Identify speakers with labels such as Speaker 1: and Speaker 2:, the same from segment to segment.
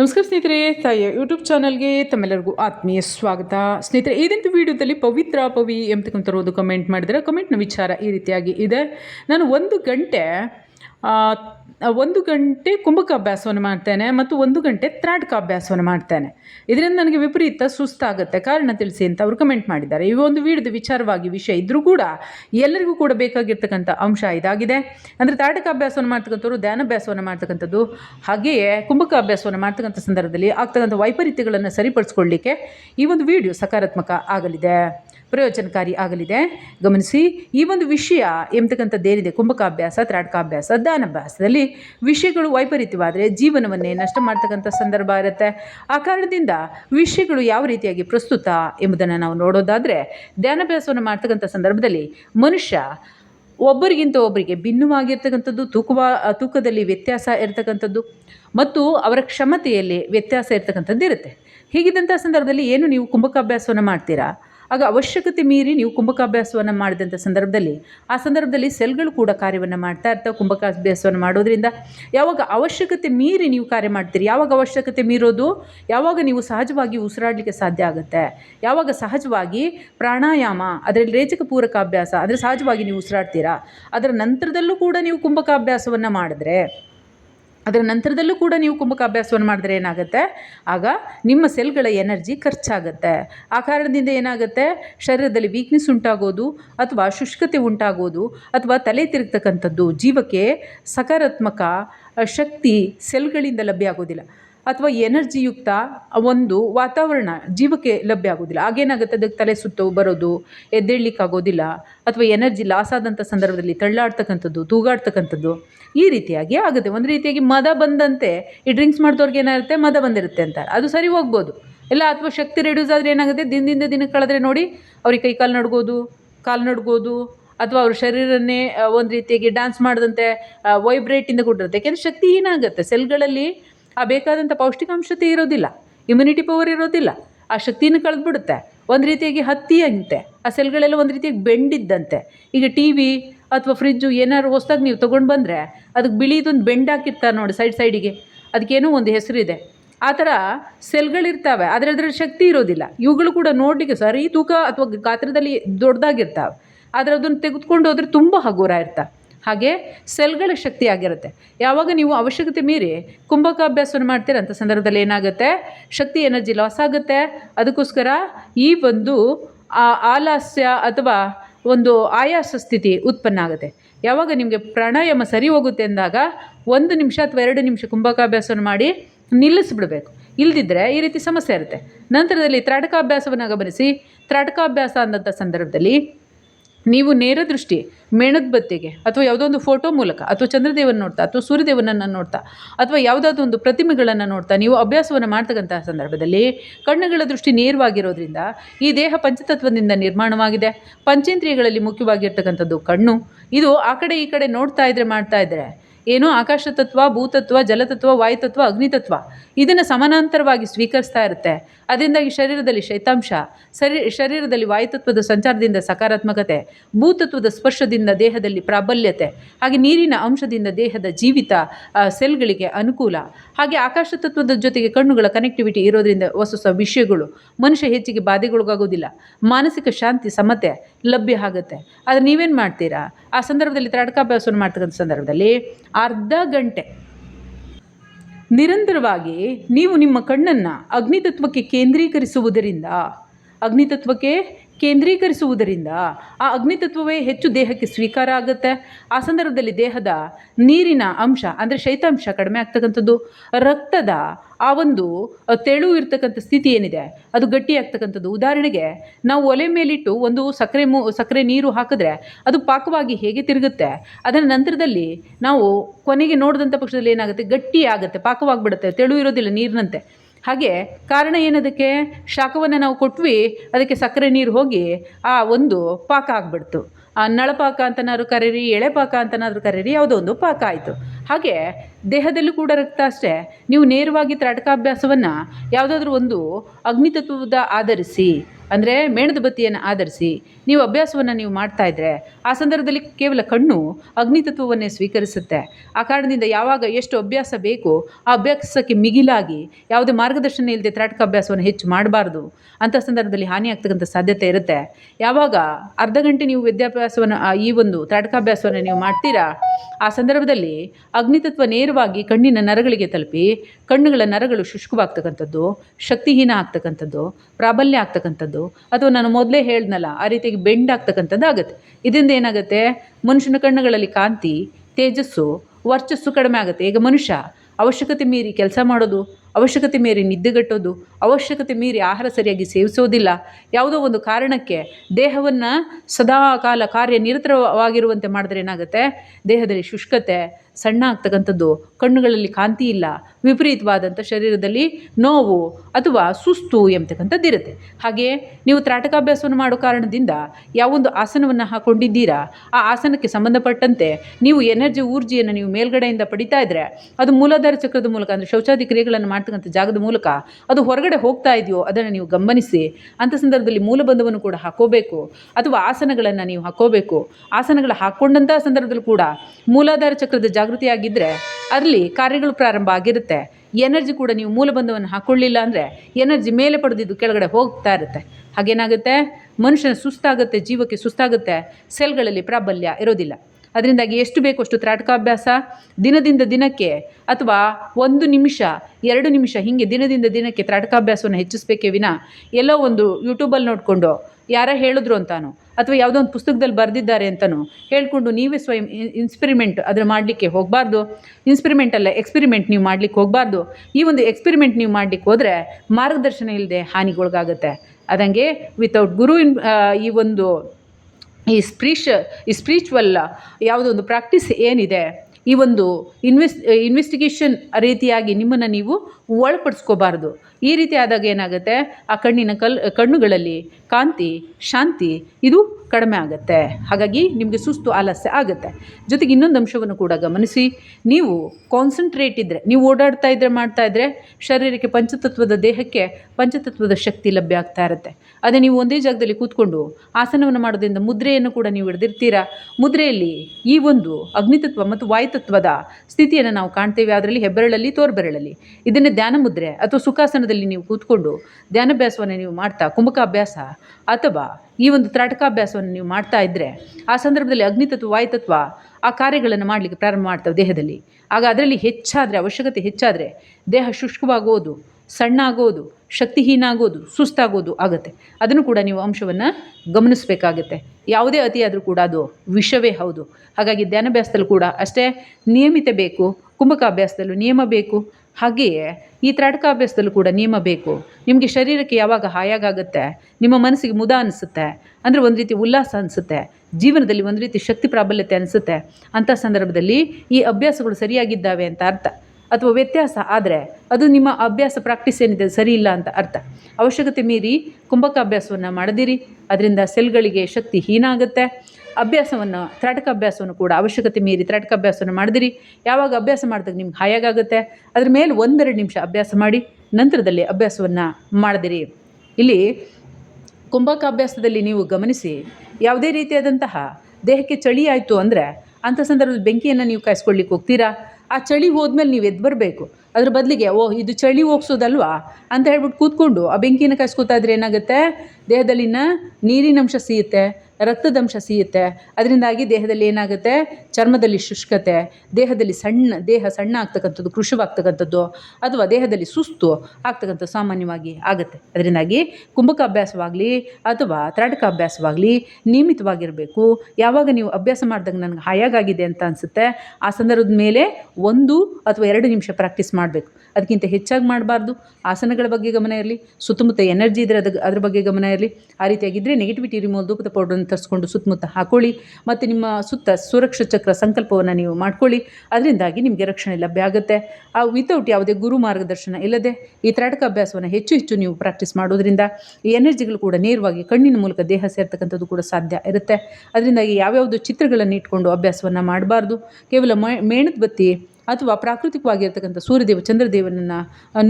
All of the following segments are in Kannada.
Speaker 1: ನಮಸ್ಕಾರ ಸ್ನೇಹಿತರೆ, ತಾಯಿಯ ಯೂಟ್ಯೂಬ್ ಚಾನಲ್ಗೆ ತಮ್ಮೆಲ್ಲರಿಗೂ ಆತ್ಮೀಯ ಸ್ವಾಗತ. ಸ್ನೇಹಿತರೆ ಇದಂತ ವಿಡಿಯೋದಲ್ಲಿ ಪವಿತ್ರ ಪವಿ ಎಂಬತಕ್ಕಂಥವ್ರು ಕಮೆಂಟ್ ಮಾಡಿದರೆ ಕಮೆಂಟ್ನ ವಿಚಾರ ಈ ರೀತಿಯಾಗಿ ಇದೆ. ನಾನು ಒಂದು ಗಂಟೆ ಒಂದು ಗಂಟೆ ಕುಂಭಕಾಭ್ಯಾಸವನ್ನು ಮಾಡ್ತೇನೆ ಮತ್ತು ಒಂದು ಗಂಟೆ ತ್ರಾಟಕಾಭ್ಯಾಸವನ್ನು ಮಾಡ್ತೇನೆ. ಇದರಿಂದ ನನಗೆ ವಿಪರೀತ ಸುಸ್ತಾಗುತ್ತೆ. ಕಾರಣ ತಿಳಿಸಿ ಅಂತ ಅವರು ಕಮೆಂಟ್ ಮಾಡಿದ್ದಾರೆ. ಈ ಒಂದು ವಿಡಿಯೋದ ವಿಚಾರವಾಗಿ ವಿಷಯ ಇದ್ದರೂ ಕೂಡ ಎಲ್ಲರಿಗೂ ಕೂಡ ಬೇಕಾಗಿರ್ತಕ್ಕಂಥ ಅಂಶ ಇದಾಗಿದೆ. ಅಂದರೆ ತಾಟಕಾಭ್ಯಾಸವನ್ನು ಮಾಡ್ತಕ್ಕಂಥವ್ರು, ಧ್ಯಾನಾಭ್ಯಾಸವನ್ನು ಮಾಡ್ತಕ್ಕಂಥದ್ದು, ಹಾಗೆಯೇ ಕುಂಭಕ ಅಭ್ಯಾಸವನ್ನು ಮಾಡ್ತಕ್ಕಂಥ ಸಂದರ್ಭದಲ್ಲಿ ಆಗ್ತಕ್ಕಂಥ ವೈಪರೀತ್ಯಗಳನ್ನು ಸರಿಪಡಿಸ್ಕೊಳ್ಳಿಕ್ಕೆ ಈ ಒಂದು ವಿಡಿಯೋ ಸಕಾರಾತ್ಮಕ ಆಗಲಿದೆ. ಪ್ರಯೋಜನಕಾರಿ ಆಗಲಿದೆ. ಗಮನಿಸಿ, ಈ ಒಂದು ವಿಷಯ ಎಂಬತಕ್ಕಂಥದ್ದೇನಿದೆ? ಕುಂಭಕಾಭ್ಯಾಸ, ತ್ರಾಟಕಾಭ್ಯಾಸ, ದಾನಾಭ್ಯಾಸದಲ್ಲಿ ವಿಷಯಗಳು ವೈಪರೀತ್ಯವಾದರೆ ಜೀವನವನ್ನೇ ನಷ್ಟ ಮಾಡ್ತಕ್ಕಂಥ ಸಂದರ್ಭ ಇರುತ್ತೆ. ಆ ಕಾರಣದಿಂದ ವಿಷಯಗಳು ಯಾವ ರೀತಿಯಾಗಿ ಪ್ರಸ್ತುತ ಎಂಬುದನ್ನು ನಾವು ನೋಡೋದಾದರೆ, ಧ್ಯಾನಾಭ್ಯಾಸವನ್ನು ಮಾಡ್ತಕ್ಕಂಥ ಸಂದರ್ಭದಲ್ಲಿ ಮನುಷ್ಯ ಒಬ್ಬರಿಗಿಂತ ಒಬ್ಬರಿಗೆ ಭಿನ್ನವಾಗಿರ್ತಕ್ಕಂಥದ್ದು, ತೂಕವ, ತೂಕದಲ್ಲಿ ವ್ಯತ್ಯಾಸ ಇರತಕ್ಕಂಥದ್ದು, ಮತ್ತು ಅವರ ಕ್ಷಮತೆಯಲ್ಲಿ ವ್ಯತ್ಯಾಸ ಇರತಕ್ಕಂಥದ್ದು ಇರುತ್ತೆ ಹೀಗಿದ್ದಂಥ ಸಂದರ್ಭದಲ್ಲಿ ಏನು ನೀವು ಕುಂಭಕಾಭ್ಯಾಸವನ್ನು ಮಾಡ್ತೀರಾ? ಆಗ ಅವಶ್ಯಕತೆ ಮೀರಿ ನೀವು ಕುಂಭಕಾಭ್ಯಾಸವನ್ನು ಮಾಡಿದಂಥ ಸಂದರ್ಭದಲ್ಲಿ, ಆ ಸಂದರ್ಭದಲ್ಲಿ ಸೆಲ್ಗಳು ಕೂಡ ಕಾರ್ಯವನ್ನು ಮಾಡ್ತಾ ಇರ್ತವೆ, ಕುಂಭಕಾಭ್ಯಾಸವನ್ನು ಮಾಡೋದ್ರಿಂದ. ಯಾವಾಗ ಅವಶ್ಯಕತೆ ಮೀರಿ ನೀವು ಕಾರ್ಯ ಮಾಡ್ತೀರಿ, ಯಾವಾಗ ಅವಶ್ಯಕತೆ ಮೀರೋದು? ಯಾವಾಗ ನೀವು ಸಹಜವಾಗಿ ಉಸಿರಾಡಲಿಕ್ಕೆ ಸಾಧ್ಯ ಆಗುತ್ತೆ? ಯಾವಾಗ ಸಹಜವಾಗಿ ಪ್ರಾಣಾಯಾಮ, ಅದರಲ್ಲಿ ರೇಚಕ ಪೂರಕ ಅಭ್ಯಾಸ, ಅಂದರೆ ಸಹಜವಾಗಿ ನೀವು ಉಸಿರಾಡ್ತೀರಾ? ಅದರ ನಂತರದಲ್ಲೂ ಕೂಡ ನೀವು ಕುಂಭಕಾಭ್ಯಾಸವನ್ನು ಮಾಡಿದ್ರೆ ಅದರ ನಂತರದಲ್ಲೂ ಕೂಡ ನೀವು ಕುಂಭಕ ಅಭ್ಯಾಸವನ್ನು ಮಾಡಿದ್ರೆ ಏನಾಗುತ್ತೆ? ಆಗ ನಿಮ್ಮ ಸೆಲ್ಗಳ ಎನರ್ಜಿ ಖರ್ಚಾಗುತ್ತೆ. ಆ ಕಾರಣದಿಂದ ಏನಾಗುತ್ತೆ? ಶರೀರದಲ್ಲಿ ವೀಕ್ನೆಸ್ ಉಂಟಾಗೋದು ಅಥವಾ ಶುಷ್ಕತೆ ಉಂಟಾಗೋದು ಅಥವಾ ತಲೆ ತಿರುಗ್ತಕ್ಕಂಥದ್ದು ಜೀವಕ್ಕೆ ಸಕಾರಾತ್ಮಕ ಶಕ್ತಿ ಸೆಲ್ಗಳಿಂದ ಲಭ್ಯ ಆಗೋದಿಲ್ಲ. ಅಥವಾ ಎನರ್ಜಿಯುಕ್ತ ಒಂದು ವಾತಾವರಣ ಜೀವಕ್ಕೆ ಲಭ್ಯ ಆಗೋದಿಲ್ಲ ಆಗೇನಾಗುತ್ತೆ ಅದಕ್ಕೆ ತಲೆ ಸುತ್ತ, ಬರೋದು, ಎದ್ದೇಳಲಿಕ್ಕಾಗೋದಿಲ್ಲ ಅಥವಾ ಎನರ್ಜಿ ಲಾಸ್ ಆದಂಥ ಸಂದರ್ಭದಲ್ಲಿ ತಳ್ಳಾಡ್ತಕ್ಕಂಥದ್ದು, ತೂಗಾಡ್ತಕ್ಕಂಥದ್ದು ಈ ರೀತಿಯಾಗಿ ಆಗುತ್ತೆ. ಒಂದು ರೀತಿಯಾಗಿ ಮದ ಬಂದಂತೆ ಈ ಡ್ರಿಂಕ್ಸ್ ಮಾಡಿದವ್ರಿಗೆ ಏನಾಗುತ್ತೆ? ಮದ ಬಂದಿರುತ್ತೆ ಅಂತ. ಅದು ಸರಿ ಹೋಗ್ಬೋದು. ಇಲ್ಲ ಅಥವಾ ಶಕ್ತಿ ರೆಡ್ಯೂಸ್ ಆದರೆ ಏನಾಗುತ್ತೆ? ದಿನದಿಂದ ದಿನಕ್ಕೆ ಕಳೆದ್ರೆ ನೋಡಿ ಅವ್ರಿಗೆ ಕೈ ಕಾಲು ನಡ್ಗೋದು ಕಾಲು ನಡ್ಗೋದು ಅಥವಾ ಅವ್ರ ಶರೀರನ್ನೇ ಒಂದು ರೀತಿಯಾಗಿ ಡ್ಯಾನ್ಸ್ ಮಾಡಿದಂತೆ ವೈಬ್ರೇಟಿಂದ ಕೊಟ್ಟಿರುತ್ತೆ ಯಾಕೆಂದರೆ ಶಕ್ತಿ ಏನಾಗುತ್ತೆ ಸೆಲ್ಗಳಲ್ಲಿ ಆ ಬೇಕಾದಂಥ ಪೌಷ್ಟಿಕಾಂಶತೆ ಇರೋದಿಲ್ಲ ಇಮ್ಯುನಿಟಿ ಪವರ್ ಇರೋದಿಲ್ಲ, ಆ ಶಕ್ತಿನ ಕಳೆದ್ಬಿಡುತ್ತೆ. ಒಂದು ರೀತಿಯಾಗಿ ಹತ್ತಿಯಂತೆ, ಆ ಸೆಲ್ಗಳೆಲ್ಲ ಒಂದು ರೀತಿಯಾಗಿ ಬೆಂಡಿದ್ದಂತೆ. ಈಗ ಟಿ ವಿ ಅಥವಾ ಫ್ರಿಜ್ಜು ಏನಾದ್ರು ಹೊಸ್ದಾಗಿ ನೀವು ತೊಗೊಂಡು ಬಂದರೆ ಅದಕ್ಕೆ ಬಿಳಿದೊಂದು ಬೆಂಡ್ ಹಾಕಿರ್ತಾರೆ ನೋಡಿ ಸೈಡ್ ಸೈಡಿಗೆ ಅದಕ್ಕೇನೋ ಒಂದು ಹೆಸರಿದೆ. ಆ ಥರ ಸೆಲ್ಗಳಿರ್ತಾವೆ ಆದರೆ ಅದರಲ್ಲಿ ಶಕ್ತಿ ಇರೋದಿಲ್ಲ. ಇವುಗಳು ಕೂಡ ನೋಡಲಿಕ್ಕೆ ಸರಿ ತೂಕ ಅಥವಾ ಗಾತ್ರದಲ್ಲಿ ದೊಡ್ಡದಾಗಿರ್ತಾವೆ ಆದರೆ ಅದನ್ನು ತೆಗೆದುಕೊಂಡು ಹೋದರೆ ತುಂಬ ಹಗುರ ಇರ್ತವೆ. ಹಾಗೆ ಸೆಲ್ಗಳ ಶಕ್ತಿಯಾಗಿರುತ್ತೆ ಯಾವಾಗ ನೀವು ಅವಶ್ಯಕತೆ ಮೀರಿ ಕುಂಭಕಾಭ್ಯಾಸವನ್ನು ಮಾಡ್ತೀರಂಥ ಸಂದರ್ಭದಲ್ಲಿ ಏನಾಗುತ್ತೆ? ಶಕ್ತಿ ಎನರ್ಜಿ ಲಾಸ್ ಆಗುತ್ತೆ. ಅದಕ್ಕೋಸ್ಕರ ಈ ಒಂದು ಆಲಸ್ಯ ಅಥವಾ ಒಂದು ಆಯಾಸ ಸ್ಥಿತಿ ಉತ್ಪನ್ನ ಆಗುತ್ತೆ. ಯಾವಾಗ ನಿಮಗೆ ಪ್ರಾಣಾಯಾಮ ಸರಿ ಹೋಗುತ್ತೆ ಅಂದಾಗ ಒಂದು ನಿಮಿಷ ಅಥವಾ ಎರಡು ನಿಮಿಷ ಕುಂಭಕಾಭ್ಯಾಸವನ್ನು ಮಾಡಿ ನಿಲ್ಲಿಸಿಬಿಡಬೇಕು. ಇಲ್ದಿದ್ರೆ ಈ ರೀತಿ ಸಮಸ್ಯೆ ಇರುತ್ತೆ. ನಂತರದಲ್ಲಿ ತ್ರಾಟಕಾಭ್ಯಾಸವನ್ನು ಗಮನಿಸಿ ತ್ರಾಟಕಾಭ್ಯಾಸ ಅಂದಂಥ ಸಂದರ್ಭದಲ್ಲಿ ನೀವು ನೇರ ದೃಷ್ಟಿ, ಮೇಣದ ಬತ್ತಿಗೆ ಅಥವಾ ಯಾವುದೋ ಒಂದು ಫೋಟೋ ಮೂಲಕ ಅಥವಾ ಚಂದ್ರದೇವನ ನೋಡ್ತಾ ಅಥವಾ ಸೂರ್ಯದೇವನನ್ನು ನೋಡ್ತಾ ಅಥವಾ ಯಾವುದಾದ್ರೂ ಒಂದು ಪ್ರತಿಮೆಗಳನ್ನು ನೋಡ್ತಾ ನೀವು ಅಭ್ಯಾಸವನ್ನು ಮಾಡ್ತಕ್ಕಂತಹ ಸಂದರ್ಭದಲ್ಲಿ ಕಣ್ಣುಗಳ ದೃಷ್ಟಿ ನೇರವಾಗಿರೋದ್ರಿಂದ ಈ ದೇಹ ಪಂಚತತ್ವದಿಂದ ನಿರ್ಮಾಣವಾಗಿದೆ. ಪಂಚೇಂದ್ರಿಯಗಳಲ್ಲಿ ಮುಖ್ಯವಾಗಿರ್ತಕ್ಕಂಥದ್ದು ಕಣ್ಣು. ಇದು ಆ ಕಡೆ ಈ ಕಡೆ ನೋಡ್ತಾ ಇದ್ರೆ, ಮಾಡ್ತಾ ಇದ್ರೆ ಏನು ಆಕಾಶ ತತ್ವ ಭೂತತ್ವ, ಜಲತತ್ವ, ವಾಯುತತ್ವ, ಅಗ್ನಿತತ್ವ. ಇದನ್ನು ಸಮಾನಾಂತರವಾಗಿ ಸ್ವೀಕರಿಸ್ತಾ ಇರುತ್ತೆ. ಅದರಿಂದಾಗಿ ಶರೀರದಲ್ಲಿ ಶೈತಾಂಶ, ಶರೀ, ಶರೀರದಲ್ಲಿ ವಾಯುತತ್ವದ ಸಂಚಾರದಿಂದ ಸಕಾರಾತ್ಮಕತೆ, ಭೂತತ್ವದ ಸ್ಪರ್ಶದಿಂದ ದೇಹದಲ್ಲಿ ಪ್ರಾಬಲ್ಯತೆ, ಹಾಗೆ ನೀರಿನ ಅಂಶದಿಂದ ದೇಹದ ಜೀವಿತ ಸೆಲ್ಗಳಿಗೆ ಅನುಕೂಲ. ಹಾಗೆ ಆಕಾಶ ತತ್ವದ ಜೊತೆಗೆ ಕಣ್ಣುಗಳ ಕನೆಕ್ಟಿವಿಟಿ ಇರೋದ್ರಿಂದ ಹೊಸ ಹೊಸ ವಿಷಯಗಳು, ಮನುಷ್ಯ ಹೆಚ್ಚಿಗೆ ಬಾಧೆಗೊಳಗಾಗೋದಿಲ್ಲ. ಮಾನಸಿಕ ಶಾಂತಿ, ಸಮತೆ ಲಭ್ಯ ಆಗುತ್ತೆ. ಆದರೆ ನೀವೇನು ಮಾಡ್ತೀರಾ? ಆ ಸಂದರ್ಭದಲ್ಲಿ ತ್ರಾಟಕಾಭ್ಯಾಸವನ್ನು ಮಾಡ್ತಕ್ಕಂಥ ಸಂದರ್ಭದಲ್ಲಿ ಅರ್ಧ ಗಂಟೆ. ನಿರಂತರವಾಗಿ ನೀವು ನಿಮ್ಮ ಕಣ್ಣನ್ನು ಅಗ್ನಿತತ್ವಕ್ಕೆ ಕೇಂದ್ರೀಕರಿಸುವುದರಿಂದ ಅಗ್ನಿತತ್ವಕ್ಕೆ ಕೇಂದ್ರೀಕರಿಸುವುದರಿಂದ ಆ ಅಗ್ನಿತತ್ವವೇ ಹೆಚ್ಚು ದೇಹಕ್ಕೆ ಸ್ವೀಕಾರ ಆಗುತ್ತೆ. ಆ ಸಂದರ್ಭದಲ್ಲಿ ದೇಹದ ನೀರಿನ ಅಂಶ, ಅಂದರೆ ಶೈತಾಂಶ ಕಡಿಮೆ ಆಗ್ತಕ್ಕಂಥದ್ದು. ರಕ್ತದ ಆ ಒಂದು ತೆಳು ಇರ್ತಕ್ಕಂಥ ಸ್ಥಿತಿ ಏನಿದೆ, ಅದು ಗಟ್ಟಿ ಆಗ್ತಕ್ಕಂಥದ್ದು ಉದಾಹರಣೆಗೆ, ನಾವು ಒಲೆ ಮೇಲಿಟ್ಟು ಒಂದು ಸಕ್ಕರೆ ಮು, ಸಕ್ಕರೆ ನೀರು ಹಾಕಿದ್ರೆ ಅದು ಪಾಕವಾಗಿ ಹೇಗೆ ತಿರುಗುತ್ತೆ? ಅದರ ನಂತರದಲ್ಲಿ ನಾವು ಕೊನೆಗೆ ನೋಡಿದಂಥ ಪಕ್ಷದಲ್ಲಿ ಏನಾಗುತ್ತೆ? ಗಟ್ಟಿ ಆಗುತ್ತೆ ಪಾಕವಾಗಿಬಿಡುತ್ತೆ. ತೆಳು ಇರೋದಿಲ್ಲ ನೀರಿನಂತೆ. ಹಾಗೆ ಕಾರಣ ಏನದಕ್ಕೆ? ಶಾಖವನ್ನು ನಾವು ಕೊಟ್ವಿ, ಅದಕ್ಕೆ ಸಕ್ಕರೆ ನೀರು ಹೋಗಿ ಆ ಒಂದು ಪಾಕ ಆಗಿಬಿಡ್ತು. ಆ ನಳಪಾಕ ಅಂತನಾದ್ರು ಕರೀರಿ ಎಳೆಪಾಕ ಅಂತನಾದ್ರು ಕರೀರಿ, ಯಾವುದೋ ಒಂದು ಪಾಕ ಆಯಿತು. ಹಾಗೆ ದೇಹದಲ್ಲೂ ಕೂಡ ರಕ್ತ ಅಷ್ಟೇ. ನೀವು ನೇರವಾಗಿ ತ್ರಾಟಕಾಭ್ಯಾಸವನ್ನು ಯಾವುದಾದ್ರೂ ಒಂದು ಅಗ್ನಿತತ್ವದ ಆಧರಿಸಿ ಅಂದರೆ ಮೇಣದ ಬತ್ತಿಯನ್ನು ಆಧರಿಸಿ ನೀವು ಅಭ್ಯಾಸವನ್ನು ನೀವು ಮಾಡ್ತಾ ಇದ್ದರೆ ಆ ಸಂದರ್ಭದಲ್ಲಿ ಕೇವಲ ಕಣ್ಣು ಅಗ್ನಿತತ್ವವನ್ನೇ ಸ್ವೀಕರಿಸುತ್ತೆ. ಆ ಕಾರಣದಿಂದ ಯಾವಾಗ ಎಷ್ಟು ಅಭ್ಯಾಸ ಬೇಕು ಆ ಅಭ್ಯಾಸಕ್ಕೆ ಮಿಗಿಲಾಗಿ ಯಾವುದೇ ಮಾರ್ಗದರ್ಶನ ಇಲ್ಲದೆ ತ್ರಾಟಕ ಅಭ್ಯಾಸವನ್ನು ಹೆಚ್ಚು ಮಾಡಬಾರ್ದು ಅಂಥ ಸಂದರ್ಭದಲ್ಲಿ ಹಾನಿ ಆಗ್ತಕ್ಕಂಥ ಸಾಧ್ಯತೆ ಇರುತ್ತೆ. ಯಾವಾಗ ಅರ್ಧ ಗಂಟೆ ನೀವು ವಿದ್ಯಾಭ್ಯಾಸವನ್ನು ಈ ಒಂದು ತ್ರಾಟಕಾಭ್ಯಾಸವನ್ನು ನೀವು ಮಾಡ್ತೀರಾ, ಆ ಸಂದರ್ಭದಲ್ಲಿ ಅಗ್ನಿತತ್ವ ನೇರವಾಗಿ ಕಣ್ಣಿನ ನರಗಳಿಗೆ ತಲುಪಿ ಕಣ್ಣುಗಳ ನರಗಳು ಶುಷ್ಕವಾಗ್ತಕ್ಕಂಥದ್ದು, ಶಕ್ತಿಹೀನ ಆಗ್ತಕ್ಕಂಥದ್ದು, ಪ್ರಾಬಲ್ಯ ಆಗ್ತಕ್ಕಂಥದ್ದು ಅಥವಾ ನಾನು ಮೊದಲೇ ಹೇಳ್ದನಲ್ಲ, ಆ ರೀತಿಯಾಗಿ ಬೆಂಡ್ ಆಗ್ತಕ್ಕಂಥದ್ದು ಆಗುತ್ತೆ. ಇದರಿಂದ ಏನಾಗುತ್ತೆ? ಮನುಷ್ಯನ ಕಣ್ಣುಗಳಲ್ಲಿ ಕಾಂತಿ, ತೇಜಸ್ಸು, ವರ್ಚಸ್ಸು ಕಡಿಮೆ ಆಗುತ್ತೆ. ಈಗ ಮನುಷ್ಯ ಅವಶ್ಯಕತೆ ಮೀರಿ ಕೆಲಸ ಮಾಡೋದು ಅವಶ್ಯಕತೆ ಮೀರಿ ನಿದ್ದೆಗಟ್ಟೋದು ಅವಶ್ಯಕತೆ ಮೀರಿ ಆಹಾರ ಸರಿಯಾಗಿ ಸೇವಿಸೋದಿಲ್ಲ. ಯಾವುದೋ ಒಂದು ಕಾರಣಕ್ಕೆ ದೇಹವನ್ನು ಸದಾ ಕಾಲ ಕಾರ್ಯನಿರತವಾಗಿರುವಂತೆ ಮಾಡಿದ್ರೆ ಏನಾಗುತ್ತೆ? ದೇಹದಲ್ಲಿ ಶುಷ್ಕತೆ, ಸಣ್ಣ ಆಗ್ತಕ್ಕಂಥದ್ದು, ಕಣ್ಣುಗಳಲ್ಲಿ ಕಾಂತಿ ಇಲ್ಲ, ವಿಪರೀತವಾದಂಥ ಶರೀರದಲ್ಲಿ ನೋವು ಅಥವಾ ಸುಸ್ತು ಎಂಬತಕ್ಕಂಥದ್ದು ಇರುತ್ತೆ. ಹಾಗೆ ನೀವು ತ್ರಾಟಕಾಭ್ಯಾಸವನ್ನು ಮಾಡೋ ಕಾರಣದಿಂದ ಯಾವೊಂದು ಆಸನವನ್ನು ಹಾಕ್ಕೊಂಡಿದ್ದೀರಾ ಆ ಆಸನಕ್ಕೆ ಸಂಬಂಧಪಟ್ಟಂತೆ ನೀವು ಎನರ್ಜಿ, ಊರ್ಜಿಯನ್ನು ನೀವು ಮೇಲ್ಗಡೆಯಿಂದ ಪಡಿತಾ ಇದ್ದರೆ ಅದು ಮೂಲಾಧಾರ ಚಕ್ರದ ಮೂಲಕ ಅಂದರೆ ಶೌಚಾದಿ ಕ್ರಿಯೆಗಳನ್ನು ಮಾಡ್ತಕ್ಕಂಥ ಜಾಗದ ಮೂಲಕ ಅದು ಹೊರಗಡೆ ಹೋಗ್ತಾ ಇದೆಯೋ ಅದನ್ನು ನೀವು ಗಮನಿಸಿ. ಅಂಥ ಸಂದರ್ಭದಲ್ಲಿ ಮೂಲಬಂಧವನ್ನು ಕೂಡ ಹಾಕೋಬೇಕು. ಅಥವಾ ಆಸನಗಳನ್ನು ನೀವು ಹಾಕೋಬೇಕು. ಆಸನಗಳು ಹಾಕ್ಕೊಂಡಂಥ ಸಂದರ್ಭದಲ್ಲೂ ಕೂಡ ಮೂಲಾಧಾರ ಚಕ್ರದ ಜಾಗೃತಿಯಾಗಿದ್ದರೆ ಅಲ್ಲಿ ಕಾರ್ಯಗಳು ಪ್ರಾರಂಭ ಆಗಿರುತ್ತೆ. ಎನರ್ಜಿ ಕೂಡ ನೀವು ಮೂಲಬಂಧವನ್ನು ಹಾಕ್ಕೊಳ್ಳಿಲ್ಲ ಅಂದರೆ ಎನರ್ಜಿ ಮೇಲೆ ಪಡೆದಿದ್ದು ಕೆಳಗಡೆ ಹೋಗ್ತಾ ಇರುತ್ತೆ. ಹಾಗೇನಾಗುತ್ತೆ? ಮನುಷ್ಯನ ಸುಸ್ತಾಗುತ್ತೆ, ಜೀವಕ್ಕೆ ಸುಸ್ತಾಗುತ್ತೆ, ಸೆಲ್ಗಳಲ್ಲಿ ಪ್ರಾಬಲ್ಯ ಇರೋದಿಲ್ಲ. ಅದರಿಂದಾಗಿ ಎಷ್ಟು ಬೇಕು ಅಷ್ಟು ತ್ರಾಟಕಾಭ್ಯಾಸ ದಿನದಿಂದ ದಿನಕ್ಕೆ ಅಥವಾ ಒಂದು ನಿಮಿಷ, ಎರಡು ನಿಮಿಷ, ಹೀಗೆ ದಿನದಿಂದ ದಿನಕ್ಕೆ ತ್ರಾಟಕಾಭ್ಯಾಸವನ್ನು ಹೆಚ್ಚಿಸ್ಬೇಕೇ ವಿನ ಎಲ್ಲೋ ಒಂದು ಯೂಟ್ಯೂಬಲ್ಲಿ ನೋಡಿಕೊಂಡು ಯಾರೋ ಹೇಳಿದ್ರು ಅಂತಾನೋ ಅಥವಾ ಯಾವುದೋ ಒಂದು ಪುಸ್ತಕದಲ್ಲಿ ಬರೆದಿದ್ದಾರೆ ಅಂತನೋ ಹೇಳಿಕೊಂಡು ನೀವೇ ಸ್ವಯಂ ಇನ್ಸ್ಪಿರಿಮೆಂಟ್ ಅದನ್ನು ಮಾಡಲಿಕ್ಕೆ ಹೋಗಬಾರ್ದು. ಇನ್ಸ್ಪಿರಿಮೆಂಟ್ ಅಲ್ಲ ಎಕ್ಸ್ಪಿರಿಮೆಂಟ್ ನೀವು ಮಾಡಲಿಕ್ಕೆ ಹೋಗಬಾರ್ದು. ಈ ಒಂದು ಎಕ್ಸ್ಪಿರಿಮೆಂಟ್ ನೀವು ಮಾಡಲಿಕ್ಕೆ ಹೋದರೆ ಮಾರ್ಗದರ್ಶನ ಇಲ್ಲದೆ ಹಾನಿಗೊಳಗಾಗುತ್ತೆ. ಅದಂಗೆ ವಿತೌಟ್ ಗುರು ಇನ್ ಈ ಒಂದು ಈ ಸ್ಪ್ರೀಶ ಈ ಸ್ಪ್ರಿಚುವಲ್ ಯಾವುದೋ ಒಂದು ಪ್ರಾಕ್ಟೀಸ್ ಏನಿದೆ, ಈ ಒಂದು ಇನ್ವೆಸ್ ಇನ್ವೆಸ್ಟಿಗೇಷನ್ ರೀತಿಯಾಗಿ ನಿಮ್ಮನ್ನು ನೀವು ಒಳಪಡಿಸ್ಕೋಬಾರ್ದು. ಈ ರೀತಿ ಆದಾಗ ಏನಾಗುತ್ತೆ? ಆ ಕಣ್ಣಿನ ಕಲ್, ಕಣ್ಣುಗಳಲ್ಲಿ ಕಾಂತಿ, ಶಾಂತಿ ಇದು ಕಡಿಮೆ ಆಗುತ್ತೆ. ಹಾಗಾಗಿ ನಿಮಗೆ ಸುಸ್ತು ಆಲಸ್ಯ ಆಗುತ್ತೆ. ಜೊತೆಗೆ ಇನ್ನೊಂದು ಅಂಶವನ್ನು ಕೂಡ ಗಮನಿಸಿ. ನೀವು ಕಾನ್ಸಂಟ್ರೇಟ್ ಇದ್ದರೆ ನೀವು ಓಡಾಡ್ತಾ ಇದ್ದರೆ ಮಾಡ್ತಾ ಇದ್ದರೆ ಶರೀರಕ್ಕೆ ಪಂಚತತ್ವದ ದೇಹಕ್ಕೆ ಪಂಚತತ್ವದ ಶಕ್ತಿ ಲಭ್ಯ ಆಗ್ತಾ ಇರುತ್ತೆ. ಅದೇ ನೀವು ಒಂದೇ ಜಾಗದಲ್ಲಿ ಕೂತ್ಕೊಂಡು ಆಸನವನ್ನು ಮಾಡೋದ್ರಿಂದ ಮುದ್ರೆಯನ್ನು ಕೂಡ ನೀವು ಹಿಡಿದಿರ್ತೀರಾ? ಮುದ್ರೆಯಲ್ಲಿ ಈ ಒಂದು ಅಗ್ನಿತತ್ವ ಮತ್ತು ವಾಯುತತ್ವದ ಸ್ಥಿತಿಯನ್ನು ನಾವು ಕಾಣ್ತೇವೆ. ಅದರಲ್ಲಿ ಹೆಬ್ಬೆರಳಲ್ಲಿ, ತೋರ್ಬೆರಳಲ್ಲಿ. ಇದನ್ನೇ ಧ್ಯಾನ ಮುದ್ರೆ ಅಥವಾ ಸುಖಾಸನದಲ್ಲಿ ನೀವು ಕೂತ್ಕೊಂಡು ಧ್ಯಾನಾಭ್ಯಾಸವನ್ನು ನೀವು ಮಾಡ್ತಾ, ಕುಂಭಕಾಭ್ಯಾಸ ಅಥವಾ ಈ ಒಂದು ತ್ರಾಟಕಾಭ್ಯಾಸವನ್ನು ನೀವು ಮಾಡ್ತಾ ಇದ್ದರೆ ಆ ಸಂದರ್ಭದಲ್ಲಿ ಅಗ್ನಿತತ್ವ ವಾಯುತತ್ವ ಆ ಕಾರ್ಯಗಳನ್ನು ಮಾಡಲಿಕ್ಕೆ ಪ್ರಾರಂಭ ಮಾಡ್ತವೆ ದೇಹದಲ್ಲಿ. ಆಗ ಅದರಲ್ಲಿ ಹೆಚ್ಚಾದರೆ, ಅವಶ್ಯಕತೆ ಹೆಚ್ಚಾದರೆ ದೇಹ ಶುಷ್ಕವಾಗೋದು ಸಣ್ಣ ಆಗೋದು ಶಕ್ತಿಹೀನ ಆಗೋದು ಸುಸ್ತಾಗೋದು ಆಗುತ್ತೆ. ಅದನ್ನು ಕೂಡ ನೀವು ಅಂಶವನ್ನು ಗಮನಿಸಬೇಕಾಗುತ್ತೆ. ಯಾವುದೇ ಅತಿಯಾದರೂ ಕೂಡ ಅದು ವಿಷವೇ ಹೌದು. ಹಾಗಾಗಿ ಧ್ಯಾನಾಭ್ಯಾಸದಲ್ಲೂ ಕೂಡ ಅಷ್ಟೇ ನಿಯಮಿತ ಬೇಕು, ಕುಂಭಕಾಭ್ಯಾಸದಲ್ಲೂ ನಿಯಮ ಬೇಕು ಹಾಗೆಯೇ ಈ ತ್ರಾಟಕಾಭ್ಯಾಸದಲ್ಲೂ ಕೂಡ ನಿಯಮ ಬೇಕು. ನಿಮಗೆ ಶರೀರಕ್ಕೆ ಯಾವಾಗ ಹಾಯಾಗುತ್ತೆ ನಿಮ್ಮ ಮನಸ್ಸಿಗೆ ಮುದ ಅನಿಸುತ್ತೆ, ಅಂದರೆ ಒಂದು ರೀತಿ ಉಲ್ಲಾಸ ಅನಿಸುತ್ತೆ, ಜೀವನದಲ್ಲಿ ಒಂದು ರೀತಿ ಶಕ್ತಿ ಪ್ರಾಬಲ್ಯತೆ ಅನಿಸುತ್ತೆ, ಅಂಥ ಸಂದರ್ಭದಲ್ಲಿ ಈ ಅಭ್ಯಾಸಗಳು ಸರಿಯಾಗಿದ್ದಾವೆ ಅಂತ ಅರ್ಥ. ಅಥವಾ ವ್ಯತ್ಯಾಸ ಆದರೆ ಅದು ನಿಮ್ಮ ಅಭ್ಯಾಸ ಪ್ರಾಕ್ಟೀಸ್ ಏನಿದೆ ಸರಿ ಇಲ್ಲ ಅಂತ ಅರ್ಥ. ಅವಶ್ಯಕತೆ ಮೀರಿ ಕುಂಭಕ ಅಭ್ಯಾಸವನ್ನು ಮಾಡದಿರಿ. ಅದರಿಂದ ಸೆಲ್ಗಳಿಗೆ ಶಕ್ತಿ ಹೀನ ಆಗುತ್ತೆ ಅಭ್ಯಾಸವನ್ನು, ತ್ರಾಟಕ ಅಭ್ಯಾಸವನ್ನು ಕೂಡ ಅವಶ್ಯಕತೆ ಮೀರಿ ತ್ರಾಟಕ ಅಭ್ಯಾಸವನ್ನು ಮಾಡಿದಿರಿ. ಯಾವಾಗ ಅಭ್ಯಾಸ ಮಾಡಿದಾಗ ನಿಮ್ಗೆ ಹಾಯಾಗುತ್ತೆ ಅದ್ರ ಮೇಲೆ ಒಂದೆರಡು ನಿಮಿಷ ಅಭ್ಯಾಸ ಮಾಡಿ, ನಂತರದಲ್ಲಿ ಅಭ್ಯಾಸವನ್ನು ಮಾಡಿದಿರಿ. ಇಲ್ಲಿ ಕುಂಭಕ ಅಭ್ಯಾಸದಲ್ಲಿ ನೀವು ಗಮನಿಸಿ, ಯಾವುದೇ ರೀತಿಯಾದಂತಹ ದೇಹಕ್ಕೆ ಚಳಿ ಆಯಿತು ಅಂದರೆ ಅಂಥ ಸಂದರ್ಭದಲ್ಲಿ ಬೆಂಕಿಯನ್ನು ನೀವು ಕಾಯಿಸ್ಕೊಳ್ಲಿಕ್ಕೆ ಹೋಗ್ತೀರಾ? ಆ ಚಳಿ ಹೋದ್ಮೇಲೆ ನೀವು ಎದ್ದು ಬರಬೇಕು. ಅದ್ರ ಬದಲಿಗೆ, ಓ, ಇದು ಚಳಿ ಹೋಗ್ಸೋದಲ್ವಾ? ಅಂತ ಹೇಳ್ಬಿಟ್ಟು ಕೂತ್ಕೊಂಡು ಆ ಬೆಂಕಿನ ಕಾಯಿಸ್ಕೊತಾ ಏನಾಗುತ್ತೆ? ದೇಹದಲ್ಲಿನ ನೀರಿನಂಶ ಸಿಗುತ್ತೆ ರಕ್ತದಂಶ ಸಿಗುತ್ತೆ ಅದರಿಂದಾಗಿ ದೇಹದಲ್ಲಿ ಏನಾಗುತ್ತೆ? ಚರ್ಮದಲ್ಲಿ ಶುಷ್ಕತೆ, ದೇಹದಲ್ಲಿ ಸಣ್ಣ, ದೇಹ ಸಣ್ಣ ಆಗ್ತಕ್ಕಂಥದ್ದು ಕೃಷವಾಗ್ತಕ್ಕಂಥದ್ದು ಅಥವಾ ದೇಹದಲ್ಲಿ ಸುಸ್ತು ಆಗ್ತಕ್ಕಂಥ ಸಾಮಾನ್ಯವಾಗಿ ಆಗುತ್ತೆ. ಅದರಿಂದಾಗಿ ಕುಂಭಕ ಅಭ್ಯಾಸವಾಗಲಿ ಅಥವಾ ತ್ರಾಟಕ ಅಭ್ಯಾಸವಾಗಲಿ ನಿಯಮಿತವಾಗಿರಬೇಕು. ಯಾವಾಗ ನೀವು ಅಭ್ಯಾಸ ಮಾಡಿದಾಗ ನನಗೆ ಹಾಯಾಗಾಗಿದೆ ಅಂತ ಅನಿಸುತ್ತೆ, ಆ ಸಂದರ್ಭದ ಮೇಲೆ ಒಂದು ಅಥವಾ ಎರಡು ನಿಮಿಷ ಪ್ರಾಕ್ಟೀಸ್ ಮಾಡಬೇಕು. ಅದಕ್ಕಿಂತ ಹೆಚ್ಚಾಗಿ ಮಾಡಬಾರ್ದು. ಆಸನಗಳ ಬಗ್ಗೆ ಗಮನ ಇರಲಿ, ಸುತ್ತಮುತ್ತ ಎನರ್ಜಿ ಇದ್ದರೆ ಅದು ಅದ್ರ ಬಗ್ಗೆ ಗಮನ ಇರಲಿ. ಆ ರೀತಿಯಾಗಿದ್ದರೆ ನೆಗೆಟಿವಿಟಿ ರಿಮೋಲ್ ಧೂಪದ ಪೌಡ್ರನ್ನು ತರಿಸ್ಕೊಂಡು ಸುತ್ತಮುತ್ತ ಹಾಕೊಳ್ಳಿ. ಮತ್ತು ನಿಮ್ಮ ಸುತ್ತ ಸುರಕ್ಷಾ ಚಕ್ರ ಸಂಕಲ್ಪವನ್ನು ನೀವು ಮಾಡ್ಕೊಳ್ಳಿ. ಅದರಿಂದಾಗಿ ನಿಮಗೆ ರಕ್ಷಣೆ ಲಭ್ಯ ಆಗುತ್ತೆ. ಆ ವಿತೌಟ್ ಯಾವುದೇ ಗುರು ಮಾರ್ಗದರ್ಶನ ಇಲ್ಲದೆ ಈ ತ್ರಾಟಕ ಅಭ್ಯಾಸವನ್ನು ಹೆಚ್ಚು ಹೆಚ್ಚು ನೀವು ಪ್ರಾಕ್ಟೀಸ್ ಮಾಡೋದ್ರಿಂದ ಈ ಎನರ್ಜಿಗಳು ಕೂಡ ನೇರವಾಗಿ ಕಣ್ಣಿನ ಮೂಲಕ ದೇಹ ಸೇರ್ತಕ್ಕಂಥದ್ದು ಕೂಡ ಸಾಧ್ಯ ಇರುತ್ತೆ. ಅದರಿಂದಾಗಿ ಯಾವ್ಯಾವುದು ಚಿತ್ರಗಳನ್ನು ಇಟ್ಕೊಂಡು ಅಭ್ಯಾಸವನ್ನು ಮಾಡಬಾರ್ದು. ಕೇವಲ ಮೇಣದ ಬತ್ತಿ ಅಥವಾ ಪ್ರಾಕೃತಿಕವಾಗಿರ್ತಕ್ಕಂಥ ಸೂರ್ಯದೇವ, ಚಂದ್ರದೇವನನ್ನು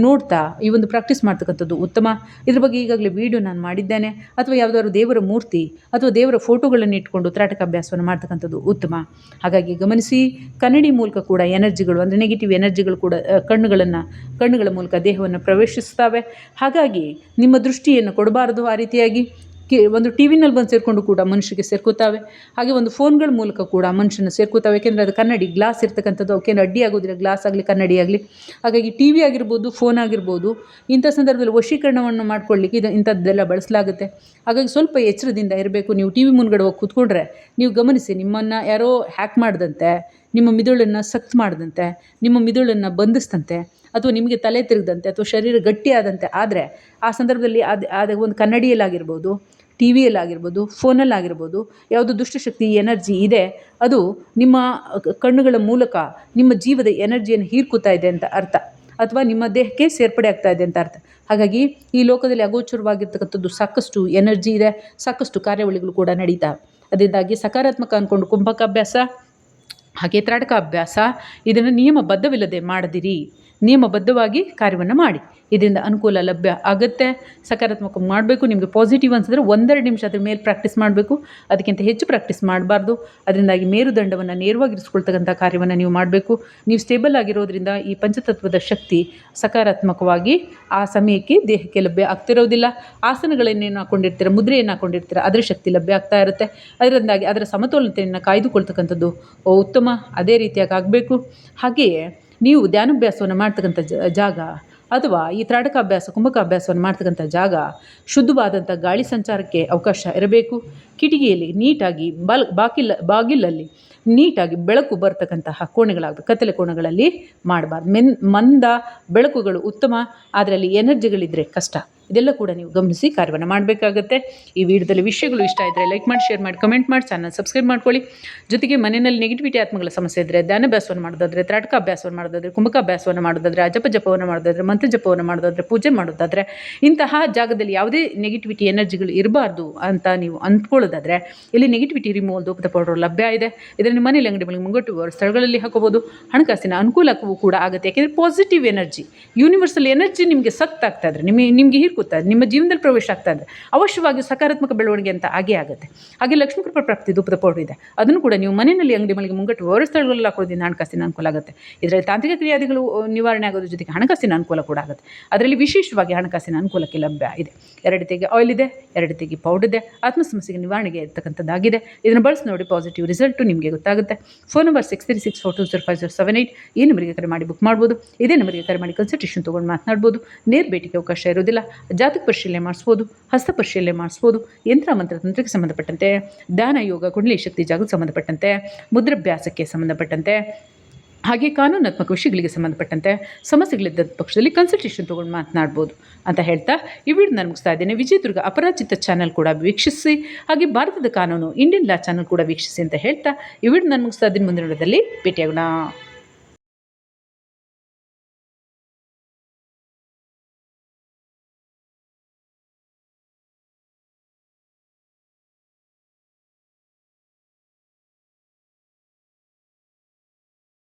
Speaker 1: ನೋಡ್ತಾ ಈ ಒಂದು ಪ್ರಾಕ್ಟೀಸ್ ಮಾಡ್ತಕ್ಕಂಥದ್ದು ಉತ್ತಮ. ಇದ್ರ ಬಗ್ಗೆ ಈಗಾಗಲೇ ವಿಡಿಯೋ ನಾನು ಮಾಡಿದ್ದೇನೆ. ಅಥವಾ ಯಾವುದಾದ್ರು ದೇವರ ಮೂರ್ತಿ ಅಥವಾ ದೇವರ ಫೋಟೋಗಳನ್ನು ಇಟ್ಕೊಂಡು ತ್ರಾಟಕ ಅಭ್ಯಾಸವನ್ನು ಮಾಡ್ತಕ್ಕಂಥದ್ದು ಉತ್ತಮ. ಹಾಗಾಗಿ ಗಮನಿಸಿ, ಕನ್ನಡಿ ಮೂಲಕ ಕೂಡ ಎನರ್ಜಿಗಳು ಅಂದರೆ ನೆಗೆಟಿವ್ ಎನರ್ಜಿಗಳು ಕೂಡ ಕಣ್ಣುಗಳನ್ನು, ಕಣ್ಣುಗಳ ಮೂಲಕ ದೇಹವನ್ನು ಪ್ರವೇಶಿಸ್ತವೆ ಹಾಗಾಗಿ ನಿಮ್ಮ ದೃಷ್ಟಿಯನ್ನು ಕೊಡಬಾರದು ಆ ರೀತಿಯಾಗಿ. ಕಿ, ಒಂದು ಟಿ ವಿನಲ್ಲಿ ಬಂದು ಸೇರಿಕೊಂಡು ಕೂಡ ಮನುಷ್ಯರಿಗೆ ಸೇರ್ಕೋತಾವೆ. ಹಾಗೆ ಒಂದು ಫೋನ್ಗಳ ಮೂಲಕ ಕೂಡ ಮನುಷ್ಯನ ಸೇರ್ಕೋತಾವೆ. ಯಾಕೆಂದರೆ ಅದು ಕನ್ನಡಿ, ಗ್ಲಾಸ್ ಇರ್ತಕ್ಕಂಥದ್ದು. ಅವಕ್ಕೇನು ಅಡ್ಡಿ ಆಗೋದಿಲ್ಲ, ಗ್ಲಾಸ್ ಆಗಲಿ, ಕನ್ನಡಿ ಆಗಲಿ. ಹಾಗಾಗಿ ಟಿ ವಿ ಆಗಿರ್ಬೋದು, ಫೋನ್ ಆಗಿರ್ಬೋದು, ಇಂಥ ಸಂದರ್ಭದಲ್ಲಿ ವಶೀಕರಣವನ್ನು ಮಾಡ್ಕೊಳ್ಳಿಕ್ಕೆ ಇದು ಇಂಥದ್ದೆಲ್ಲ ಬಳಸಲಾಗುತ್ತೆ. ಹಾಗಾಗಿ ಸ್ವಲ್ಪ ಎಚ್ಚರದಿಂದ ಇರಬೇಕು. ನೀವು ಟಿ ವಿ ಮುಂದ್ಗಡೆ ಹೋಗಿ ಕೂತ್ಕೊಂಡ್ರೆ ನೀವು ಗಮನಿಸಿ, ನಿಮ್ಮನ್ನು ಯಾರೋ ಹ್ಯಾಕ್ ಮಾಡಿದಂತೆ, ನಿಮ್ಮ ಮಿದುಳನ್ನು ಸಕ್ತ್ ಮಾಡಿದಂತೆ, ನಿಮ್ಮ ಮಿದುಳನ್ನು ಬಂಧಿಸ್ತಂತೆ ಅಥವಾ ನಿಮಗೆ ತಲೆ ತಿರುಗದಂತೆ, ಅಥವಾ ಶರೀರ ಗಟ್ಟಿಯಾದಂತೆ ಆದರೆ, ಆ ಸಂದರ್ಭದಲ್ಲಿ ಅದು ಅದು ಒಂದು ಕನ್ನಡಿಯಲ್ಲಾಗಿರ್ಬೋದು ಟಿ ವಿಯಲ್ಲಾಗಿರ್ಬೋದು ಫೋನಲ್ಲಾಗಿರ್ಬೋದು ಯಾವುದು ದುಷ್ಟಶಕ್ತಿ ಎನರ್ಜಿ ಇದೆ, ಅದು ನಿಮ್ಮ ಕಣ್ಣುಗಳ ಮೂಲಕ ನಿಮ್ಮ ಜೀವದ ಎನರ್ಜಿಯನ್ನು ಹೀರ್ಕೋತಾ ಇದೆ ಅಂತ ಅರ್ಥ. ಅಥವಾ ನಿಮ್ಮ ದೇಹಕ್ಕೆ ಸೇರ್ಪಡೆ ಆಗ್ತಾ ಇದೆ ಅಂತ ಅರ್ಥ. ಹಾಗಾಗಿ ಈ ಲೋಕದಲ್ಲಿ ಅಗೋಚರವಾಗಿರ್ತಕ್ಕಂಥದ್ದು ಸಾಕಷ್ಟು ಎನರ್ಜಿ ಇದೆ, ಸಾಕಷ್ಟು ಕಾರ್ಯಾವಳಿಗಳು ಕೂಡ ನಡೀತಾ. ಅದರಿಂದಾಗಿ ಸಕಾರಾತ್ಮಕ ಅಂದ್ಕೊಂಡು ಕುಂಭಕ ಅಭ್ಯಾಸ ಹಾಗೆ ತ್ರಾಟಕ ಅಭ್ಯಾಸ ಇದನ್ನು ನಿಯಮಬದ್ಧವಿಲ್ಲದೆ ಮಾಡದಿರಿ. ನಿಯಮಬದ್ಧವಾಗಿ ಕಾರ್ಯವನ್ನು ಮಾಡಿ. ಇದರಿಂದ ಅನುಕೂಲ ಲಭ್ಯ ಆಗುತ್ತೆ. ಸಕಾರಾತ್ಮಕ ಮಾಡಬೇಕು. ನಿಮಗೆ ಪಾಸಿಟಿವ್ ಅನ್ಸಿದ್ರೆ ಒಂದೆರಡು ನಿಮಿಷ ಅದ್ರ ಮೇಲೆ ಪ್ರಾಕ್ಟೀಸ್ ಮಾಡಬೇಕು. ಅದಕ್ಕಿಂತ ಹೆಚ್ಚು ಪ್ರಾಕ್ಟೀಸ್ ಮಾಡಬಾರ್ದು. ಅದರಿಂದಾಗಿ ಮೇರುದಂಡವನ್ನು ನೇರವಾಗಿರಿಸ್ಕೊಳ್ತಕ್ಕಂಥ ಕಾರ್ಯವನ್ನು ನೀವು ಮಾಡಬೇಕು. ನೀವು ಸ್ಟೇಬಲ್ ಆಗಿರೋದ್ರಿಂದ ಈ ಪಂಚತತ್ವದ ಶಕ್ತಿ ಸಕಾರಾತ್ಮಕವಾಗಿ ಆ ಸಮಯಕ್ಕೆ ದೇಹಕ್ಕೆ ಲಭ್ಯ ಆಗ್ತಿರೋದಿಲ್ಲ. ಆಸನಗಳನ್ನೇನು ಹಾಕೊಂಡಿರ್ತೀರ, ಮುದ್ರೆಯನ್ನು ಹಾಕೊಂಡಿರ್ತೀರ, ಅದರ ಶಕ್ತಿ ಲಭ್ಯ ಆಗ್ತಾ ಇರುತ್ತೆ. ಅದರಿಂದಾಗಿ ಅದರ ಸಮತೋಲನತೆಯನ್ನು ಕಾಯ್ದುಕೊಳ್ತಕ್ಕಂಥದ್ದು ಉತ್ತಮ. ಅದೇ ರೀತಿಯಾಗಿ ಆಗಬೇಕು. ಹಾಗೆಯೇ ನೀವು ಧ್ಯಾನಾಭ್ಯಾಸವನ್ನು ಮಾಡ್ತಕ್ಕಂಥ ಜಾಗ ಅಥವಾ ಈ ತ್ರಾಟಕ ಅಭ್ಯಾಸ, ಕುಂಭಕ ಅಭ್ಯಾಸವನ್ನು ಮಾಡ್ತಕ್ಕಂಥ ಜಾಗ ಶುದ್ಧವಾದಂಥ ಗಾಳಿ ಸಂಚಾರಕ್ಕೆ ಅವಕಾಶ ಇರಬೇಕು. ಕಿಟಕಿಯಲ್ಲಿ ನೀಟಾಗಿ ಬಲ್ ಬಾಗಿಲ ಬಾಗಿಲಲ್ಲಿ ನೀಟಾಗಿ ಬೆಳಕು ಬರ್ತಕ್ಕಂತಹ ಕೋಣೆಗಳಾಗಬೇಕು. ಕತ್ತಲೆ ಕೋಣೆಗಳಲ್ಲಿ ಮಾಡಬಾರ್ದು. ಮೆನ್, ಮಂದ ಬೆಳಕುಗಳು ಉತ್ತಮ ಅದರಲ್ಲಿ ಎನರ್ಜಿಗಳಿದ್ದರೆ ಕಷ್ಟ. ಇದೆಲ್ಲ ಕೂಡ ನೀವು ಗಮನಿಸಿ, ಕಾರ್ಯವನ್ನು ಮಾಡಬೇಕಾಗುತ್ತೆ. ಈ ವಿಡಿಯೋದಲ್ಲಿ ವಿಷಯಗಳು ಇಷ್ಟ ಇದ್ದರೆ ಲೈಕ್ ಮಾಡಿ ಶೇರ್ ಮಾಡಿ ಕಮೆಂಟ್ ಮಾಡಿ ಚಾನಲ್ ಸಬ್ಸ್ಕ್ರೈಬ್ ಮಾಡ್ಕೊಳ್ಳಿ. ಜೊತೆಗೆ ಮನೆಯಲ್ಲಿ ನೆಗೆಟಿವಿಟಿ ಆತ್ಮಗಳ ಸಮಸ್ಯೆ ಇದ್ದರೆ ಧ್ಯಾನಾಭ್ಯಾಸವನ್ನು ಮಾಡೋದಾದರೆ, ತ್ರಾಟಕ ಅಭ್ಯಾಸವನ್ನು ಮಾಡೋದಾದರೆ, ಕುಂಭಕ ಅಭ್ಯಾಸವನ್ನು ಮಾಡೋದಾದರೆ, ಅಜಪ ಜಪವನ್ನು ಮಾಡೋದಾದರೆ, ಮಂತ್ರ ಜಪವನ್ನು ಮಾಡೋದಾದರೆ, ಪೂಜೆ ಮಾಡೋದಾದರೆ, ಇಂತಹ ಜಾಗದಲ್ಲಿ ಯಾವುದೇ ನೆಗೆಟಿವಿಟಿ ಎನರ್ಜಿಗಳು ಇರಬಾರ್ದು ಅಂತ ನೀವು ಅಂದ್ಕೊಳ್ಳೋದಾದರೆ, ಇಲ್ಲಿ ನೆಗೆಟಿವಿಟಿ ರಿಮೂವಲ್ ಧೂಪದ ಪೌಡರ್ ಲಭ್ಯ ಇದೆ. ಇದನ್ನು ಮನೆಯಲ್ಲಿ ಅಂಗಡಿ ಬಳಿ ಮುಂಗಟ್ಟು ಬರುವ ಸ್ಥಳಗಳಲ್ಲಿ ಹಾಕೋಬೋದು ಹಣಕಾಸಿನ ಅನುಕೂಲಕ್ಕೂ ಕೂಡ ಆಗುತ್ತೆ. ಯಾಕೆಂದರೆ ಪಾಸಿಟಿವ್ ಎನರ್ಜಿ ಯೂನಿವರ್ಸಲ್ ಎನರ್ಜಿ ನಿಮಗೆ ಸತ್ತಾಗ್ತಾ ಇದ್ರೆ, ನಿಮಗೆ ನಿಮಗೆ ಹೀರ್ಕೊತಾ ಇದೆ ನಿಮ್ಮ ಜೀವನದಲ್ಲಿ ಪ್ರವೇಶ ಆಗ್ತಾ ಇದೆ. ಅವಶ್ಯವಾಗಿ ಸಕಾರಾತ್ಮಕ ಬೆಳವಣಿಗೆ ಅಂತ ಆಗೇ ಆಗುತ್ತೆ. ಹಾಗೆ ಲಕ್ಷ್ಮೀ ಕೃಪಾ ಪ್ರಾಪ್ತಿ ಧೂಪದ ಪೌಡರ್ ಇದೆ. ಅದನ್ನು ಕೂಡ ನೀವು ಮನೆಯಲ್ಲಿ ಅಂಗಡಿ ಮಳಿಗೆ ಮುಂಗಟ್ಟು ವ್ಯವಹಾರ ಸ್ಥಳಗಳಲ್ಲಿ ಹಾಕೋದ್ರಿಂದ ಹಣಕಾಸಿನ ಅನುಕೂಲ ಆಗುತ್ತೆ. ಇದರಲ್ಲಿ ತಾಂತ್ರಿಕ ಕ್ರಿಯಾದಿಗಳು ನಿವಾರಣೆ ಆಗೋದ್ರ ಜೊತೆಗೆ ಹಣಕಾಸಿನ ಅನುಕೂಲ ಕೂಡ ಆಗುತ್ತೆ. ಅದರಲ್ಲಿ ವಿಶೇಷವಾಗಿ ಹಣಕಾಸಿನ ಅನುಕೂಲಕ್ಕೆ ಲಭ್ಯ ಇದೆ. ಎರಡು ತೆಗೆ ಆಯಿಲ್ ಇದೆ, ಎರಡು ತೆಗೆ ಪೌಡರ್ ಇದೆ. ಆತ್ಮ ಸಮಸ್ಯೆಗೆ ನಿವಾರಣೆಗೆ ಇರ್ತಕ್ಕಂಥದ್ದಾಗಿದೆ. ಇದನ್ನು ಬಳಸಿ ನೋಡಿ ಪಾಸಿಟಿವ್ ರಿಸಲ್ಟು ನಿಮಗೆ ಗೊತ್ತಾಗುತ್ತೆ. Phone number six three six four two zero five zero seven eight ಈ ನಂಬರಿಗೆ ಕರೆ ಮಾಡಿ ಬುಕ್ ಮಾಡ್ಬೋದು. ಇದೇ ನಂಬರಿಗೆ ಕರೆ ಮಾಡಿ ಕನ್ಸಲ್ಟೇಷನ್ ತೊಗೊಂಡು ಮಾತನಾಡ್ಬೋದು. ನೇರ ಭೇಟಿಗೆ ಅವಕಾಶ ಇರೋದಿಲ್ಲ. ಜಾತಕ ಪರಿಶೀಲನೆ ಮಾಡಿಸ್ಬೋದು, ಹಸ್ತ ಪರಿಶೀಲನೆ ಮಾಡಿಸ್ಬೋದು, ಯಂತ್ರ ಮಂತ್ರ ತಂತ್ರಕ್ಕೆ ಸಂಬಂಧಪಟ್ಟಂತೆ ಧ್ಯಾನ ಯೋಗ, ಕುಂಡಲಿ ಶಕ್ತಿ ಜಾಗಕ್ಕೆ ಸಂಬಂಧಪಟ್ಟಂತೆ, ಮುದ್ರಾಭ್ಯಾಸಕ್ಕೆ ಸಂಬಂಧಪಟ್ಟಂತೆ, ಹಾಗೆ ಕಾನೂನಾತ್ಮಕ ವಿಷಯಗಳಿಗೆ ಸಂಬಂಧಪಟ್ಟಂತೆ, ಸಮಸ್ಯೆಗಳಿದ್ದ ಪಕ್ಷದಲ್ಲಿ ಕನ್ಸಲ್ಟೇಷನ್ ತೊಗೊಂಡು ಮಾತನಾಡ್ಬೋದು ಅಂತ ಹೇಳ್ತಾ ಈ ವಿಡಿಯೋ ನಾನು ಮುಗಿಸ್ತಾ ಇದ್ದೇನೆ. ವಿಜಯದುರ್ಗ ಅಪರಾಜಿತ ಚಾನಲ್ ಕೂಡ ವೀಕ್ಷಿಸಿ, ಹಾಗೆ ಭಾರತದ ಕಾನೂನು, ಇಂಡಿಯನ್ ಲಾ ಚಾನಲ್ ಕೂಡ ವೀಕ್ಷಿಸಿ ಅಂತ ಹೇಳ್ತಾ ಈ ವಿಡಿಯೋ ನಾನು ಮುಗಿಸ್ತಾ ಇದ್ದೀನಿ. ಮುಂದಿನ ಭೇಟಿಯಾಗೋಣ.